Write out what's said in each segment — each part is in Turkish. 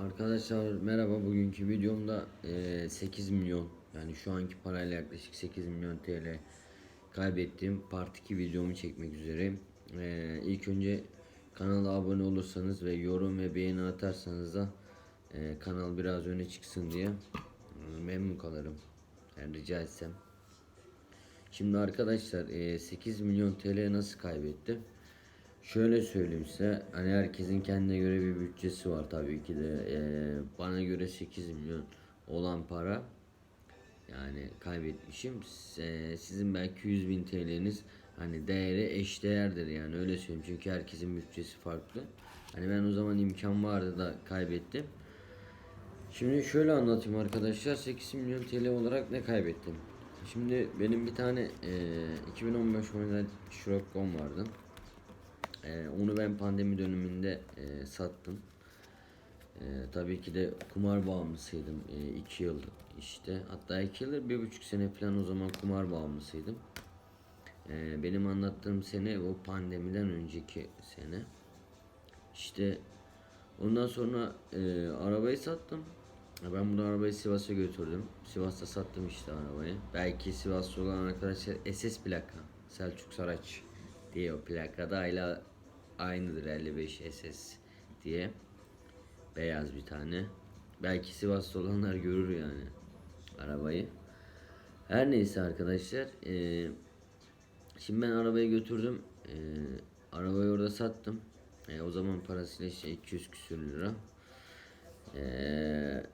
Arkadaşlar merhaba bugünkü videomda eee, 8 milyon yani şu anki parayla yaklaşık 8 milyon TL kaybettiğim part 2 videomu çekmek üzereyim. Eee ilk önce kanala abone olursanız ve yorum ve beğeni atarsanız da eee, kanal biraz öne çıksın diye memnun kalırım. Yani rica etsem. Şimdi arkadaşlar eee, 8 milyon TL nasıl kaybettim? Şöyle söyleyeyim size hani herkesin kendine göre bir bütçesi var tabii ki de. Eee, bana göre 8 milyon olan para yani kaybetmişim. S- sizin belki 100 bin TL'niz hani değeri eş değerdir yani öyle söyleyeyim. Çünkü herkesin bütçesi farklı. Hani ben o zaman imkan vardı da kaybettim. Şimdi şöyle anlatayım arkadaşlar 8 milyon TL olarak ne kaybettim? Şimdi benim bir tane eee, 2015 model Schröck vardı ee, onu ben pandemi döneminde e, sattım. Ee, tabii ki de kumar bağımlısıydım 2 yıl işte hatta 2 yıldır bir buçuk sene falan o zaman kumar bağımlısıydım. Ee, benim anlattığım sene o pandemiden önceki sene. İşte ondan sonra e, arabayı sattım. Ben bunu arabayı Sivas'a götürdüm. Sivas'ta sattım işte arabayı. Belki Sivas'ta olan arkadaşlar SS plaka. Selçuk Saraç diye o plakada hala aynıdır 55 SS diye. Beyaz bir tane. Belki Sivas'ta olanlar görür yani arabayı. Her neyse arkadaşlar. eee, şimdi ben arabayı götürdüm. Eee, arabayı orada sattım. E, o zaman parasıyla işte 200 küsür lira. Eee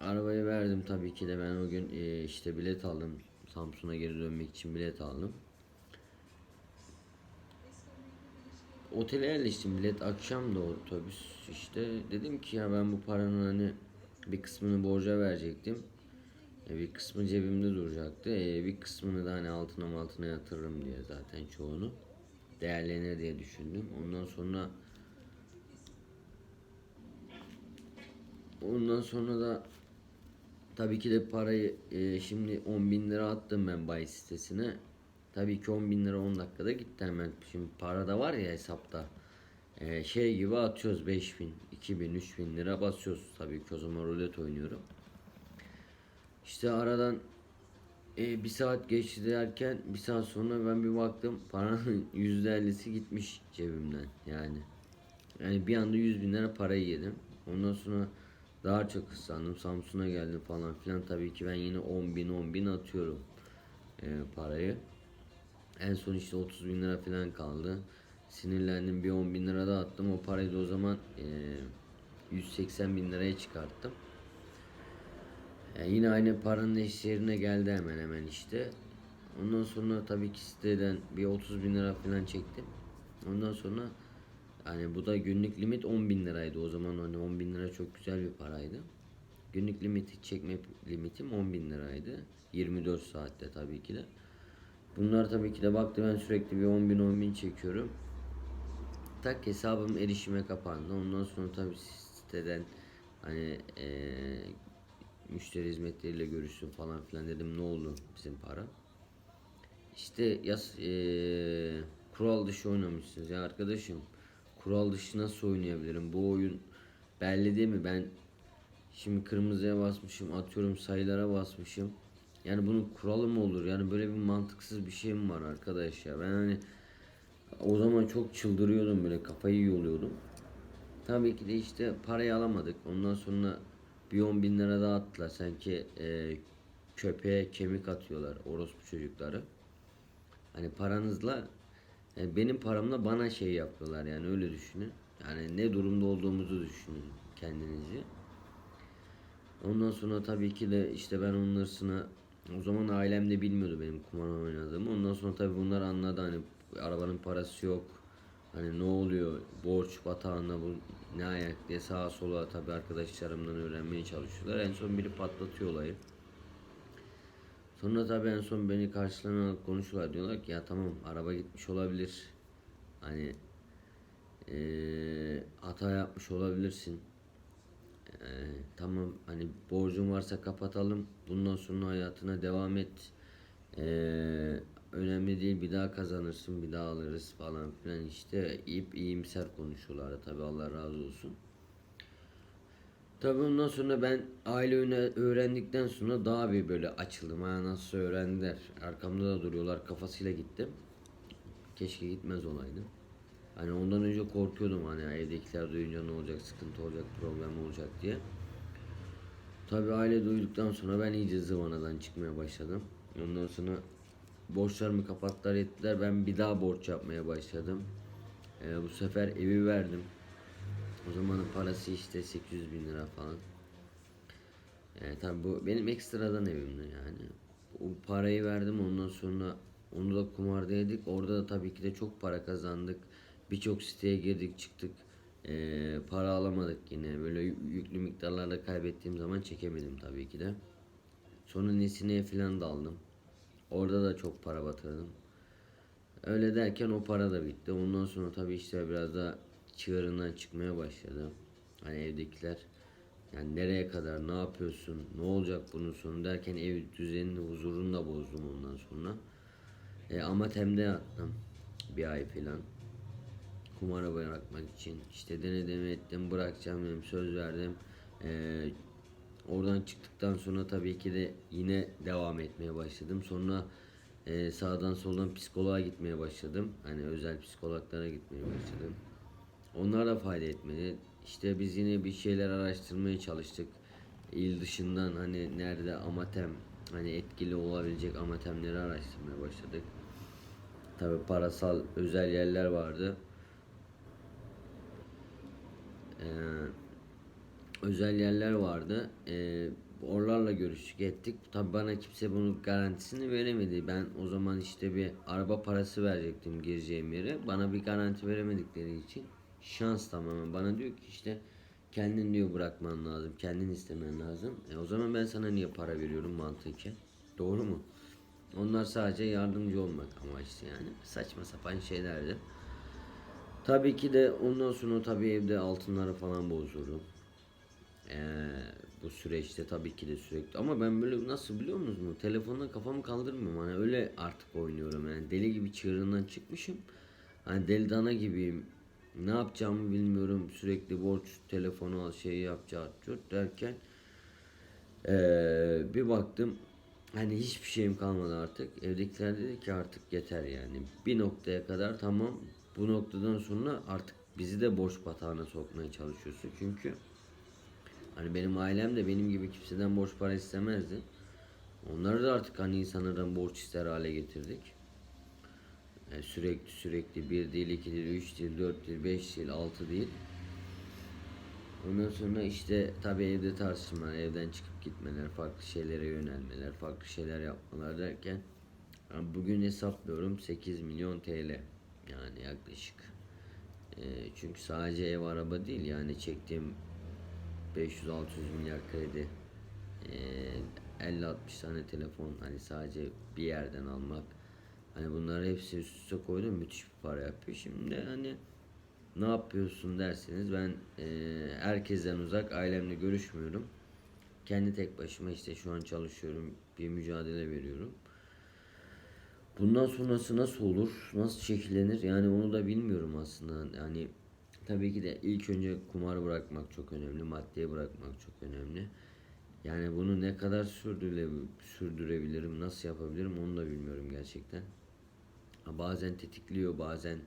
arabayı verdim tabii ki de ben o gün eee, işte bilet aldım. Samsun'a geri dönmek için bilet aldım. Otele yerleştim bilet akşam da otobüs işte dedim ki ya ben bu paranın hani bir kısmını borca verecektim. E, bir kısmı cebimde duracaktı. E, bir kısmını da hani altına altına yatırırım diye zaten çoğunu. Değerlenir diye düşündüm. Ondan sonra ondan sonra da tabii ki de parayı e, şimdi 10 bin lira attım ben bahis sitesine. Tabii ki 10 bin lira 10 dakikada gitti hemen. Şimdi para da var ya hesapta. Ee, şey gibi atıyoruz 5 bin, 2 bin, 3 bin lira basıyoruz. Tabii ki o zaman rulet oynuyorum. İşte aradan e, bir saat geçti derken bir saat sonra ben bir baktım paranın %50'si gitmiş cebimden yani. Yani bir anda 100 bin lira parayı yedim. Ondan sonra daha çok ıslandım. Samsun'a geldim falan filan. Tabii ki ben yine 10 bin 10 bin atıyorum e, parayı. En son işte 30 bin lira falan kaldı. Sinirlendim bir 10 bin lira da attım. O parayı da o zaman e, 180 bin liraya çıkarttım. Yani yine aynı paranın eş yerine geldi hemen hemen işte. Ondan sonra tabii ki siteden bir 30 bin lira falan çektim. Ondan sonra hani bu da günlük limit 10 bin liraydı. O zaman hani 10 bin lira çok güzel bir paraydı. Günlük limiti çekme limitim 10 bin liraydı. 24 saatte tabii ki de. Bunlar tabii ki de baktı ben sürekli bir 10 bin 10 bin çekiyorum. Tak hesabım erişime kapandı. Ondan sonra tabii siteden hani eee, müşteri hizmetleriyle görüştüm falan filan dedim ne oldu bizim para. İşte yas eee, kural dışı oynamışsınız ya arkadaşım. Kural dışı nasıl oynayabilirim? Bu oyun belli değil mi? Ben Şimdi kırmızıya basmışım, atıyorum sayılara basmışım. Yani bunun kuralı mı olur? Yani böyle bir mantıksız bir şey mi var arkadaş ya? Ben hani o zaman çok çıldırıyordum böyle kafayı yoluyordum. Tabii ki de işte parayı alamadık. Ondan sonra bir 10 bin lira daha attılar. Sanki e, köpeğe kemik atıyorlar orospu çocukları. Hani paranızla yani benim paramla bana şey yapıyorlar yani öyle düşünün. Yani ne durumda olduğumuzu düşünün kendinizi. Ondan sonra tabii ki de işte ben onun hırsına o zaman ailem de bilmiyordu benim kumar oynadığımı. Ondan sonra tabii bunlar anladı hani arabanın parası yok. Hani ne oluyor borç batağında bu ne ayak diye sağa sola tabii arkadaşlarımdan öğrenmeye çalışıyorlar. En son biri patlatıyor olayı. Sonra tabii en son beni karşılarına alıp konuşuyorlar. Diyorlar ki ya tamam araba gitmiş olabilir. Hani eee, hata yapmış olabilirsin. Ee, tamam hani borcun varsa kapatalım. Bundan sonra hayatına devam et. Ee, önemli değil bir daha kazanırsın bir daha alırız falan filan işte iyip iyimser konuşuyorlar tabi Allah razı olsun. Tabii ondan sonra ben aile öğrendikten sonra daha bir böyle açıldım. Ha nasıl öğrendiler. Arkamda da duruyorlar kafasıyla gittim. Keşke gitmez olaydım. Hani ondan önce korkuyordum hani evdekiler duyunca ne olacak, sıkıntı olacak, problem olacak diye. Tabii aile duyduktan sonra ben iyice zıvanadan çıkmaya başladım. Ondan sonra borçlarımı kapattılar ettiler. Ben bir daha borç yapmaya başladım. Ee, bu sefer evi verdim. O zamanın parası işte 800 bin lira falan. Yani tabii bu benim ekstradan evimdi yani. O parayı verdim ondan sonra onu da kumardaydık. Orada da tabii ki de çok para kazandık. Birçok siteye girdik çıktık. Ee, para alamadık yine. Böyle yü- yüklü miktarlarda kaybettiğim zaman çekemedim tabii ki de. Sonra Nesine'ye falan daldım. Orada da çok para batırdım. Öyle derken o para da bitti. Ondan sonra tabii işte biraz da çığırından çıkmaya başladı. Hani evdekiler yani nereye kadar ne yapıyorsun ne olacak bunun sonu derken ev düzenini huzurunu da bozdum ondan sonra. E, Amatem'de yattım bir ay falan. Kumara bırakmak için işte denedim ettim bırakacağım dedim söz verdim. E, oradan çıktıktan sonra tabii ki de yine devam etmeye başladım. Sonra e, sağdan soldan psikoloğa gitmeye başladım. Hani özel psikologlara gitmeye başladım. Onlar da fayda etmedi. İşte biz yine bir şeyler araştırmaya çalıştık. İl dışından hani nerede amatem hani etkili olabilecek amatemleri araştırmaya başladık. Tabi parasal özel yerler vardı. Ee, özel yerler vardı. Ee, oralarla görüştük ettik. Tabi bana kimse bunun garantisini veremedi. Ben o zaman işte bir araba parası verecektim gireceğim yere. Bana bir garanti veremedikleri için şans tamamen. Bana diyor ki işte kendin diyor bırakman lazım. Kendin istemen lazım. E o zaman ben sana niye para veriyorum mantıken? Doğru mu? Onlar sadece yardımcı olmak amaçlı yani. Saçma sapan şeylerdi. Tabii ki de ondan sonra tabii evde altınları falan bozuyorum. Ee, bu süreçte tabii ki de sürekli ama ben böyle nasıl biliyor musunuz? Telefonla kafamı kaldırmıyorum hani öyle artık oynuyorum yani deli gibi çığırından çıkmışım. Hani deli dana gibiyim. Ne yapacağımı bilmiyorum. Sürekli borç telefonu al şey yapacağım derken ee, bir baktım hani hiçbir şeyim kalmadı artık. Evdekiler dedi ki artık yeter yani. Bir noktaya kadar tamam. Bu noktadan sonra artık bizi de borç batağına sokmaya çalışıyorsun. Çünkü hani benim ailem de benim gibi kimseden borç para istemezdi. Onları da artık hani insanlardan borç ister hale getirdik. Yani sürekli sürekli bir değil, iki değil, üç değil, dört değil, beş değil, altı değil. Ondan sonra işte tabii evde tartışmalar, evden çıkıp gitmeler, farklı şeylere yönelmeler, farklı şeyler yapmalar derken yani bugün hesaplıyorum 8 milyon TL yani yaklaşık. Ee, çünkü sadece ev araba değil yani çektiğim 500-600 milyar kredi, ee, 50-60 tane telefon hani sadece bir yerden almak. Hani bunları hepsi üst üste koydum müthiş bir para yapıyor. Şimdi hani ne yapıyorsun derseniz ben eee, herkesten uzak ailemle görüşmüyorum. Kendi tek başıma işte şu an çalışıyorum. Bir mücadele veriyorum. Bundan sonrası nasıl olur? Nasıl şekillenir? Yani onu da bilmiyorum aslında. Yani tabii ki de ilk önce kumar bırakmak çok önemli. Maddeye bırakmak çok önemli. Yani bunu ne kadar sürdüre, sürdürebilirim, nasıl yapabilirim onu da bilmiyorum gerçekten. Bazen tetikliyor, bazen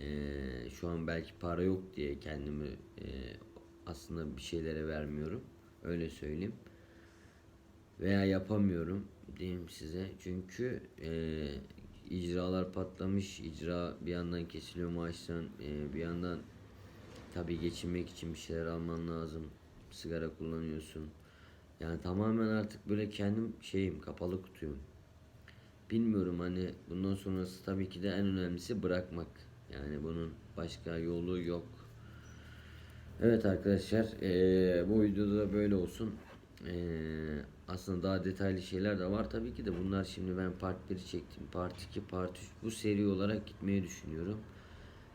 eee, şu an belki para yok diye kendimi eee, aslında bir şeylere vermiyorum. Öyle söyleyeyim. Veya yapamıyorum diyeyim size. Çünkü eee, icralar patlamış, icra bir yandan kesiliyor maaştan, eee, bir yandan tabii geçinmek için bir şeyler alman lazım. Sigara kullanıyorsun. Yani tamamen artık böyle kendim şeyim, kapalı kutuyum. Bilmiyorum hani bundan sonrası tabii ki de en önemlisi bırakmak. Yani bunun başka yolu yok. Evet arkadaşlar eee, bu videoda da böyle olsun. Eee, aslında daha detaylı şeyler de var tabii ki de bunlar şimdi ben part 1 çektim. Part 2, part 3 bu seri olarak gitmeyi düşünüyorum.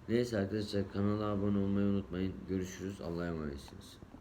Neyse arkadaşlar kanala abone olmayı unutmayın. Görüşürüz. Allah'a emanetsiniz.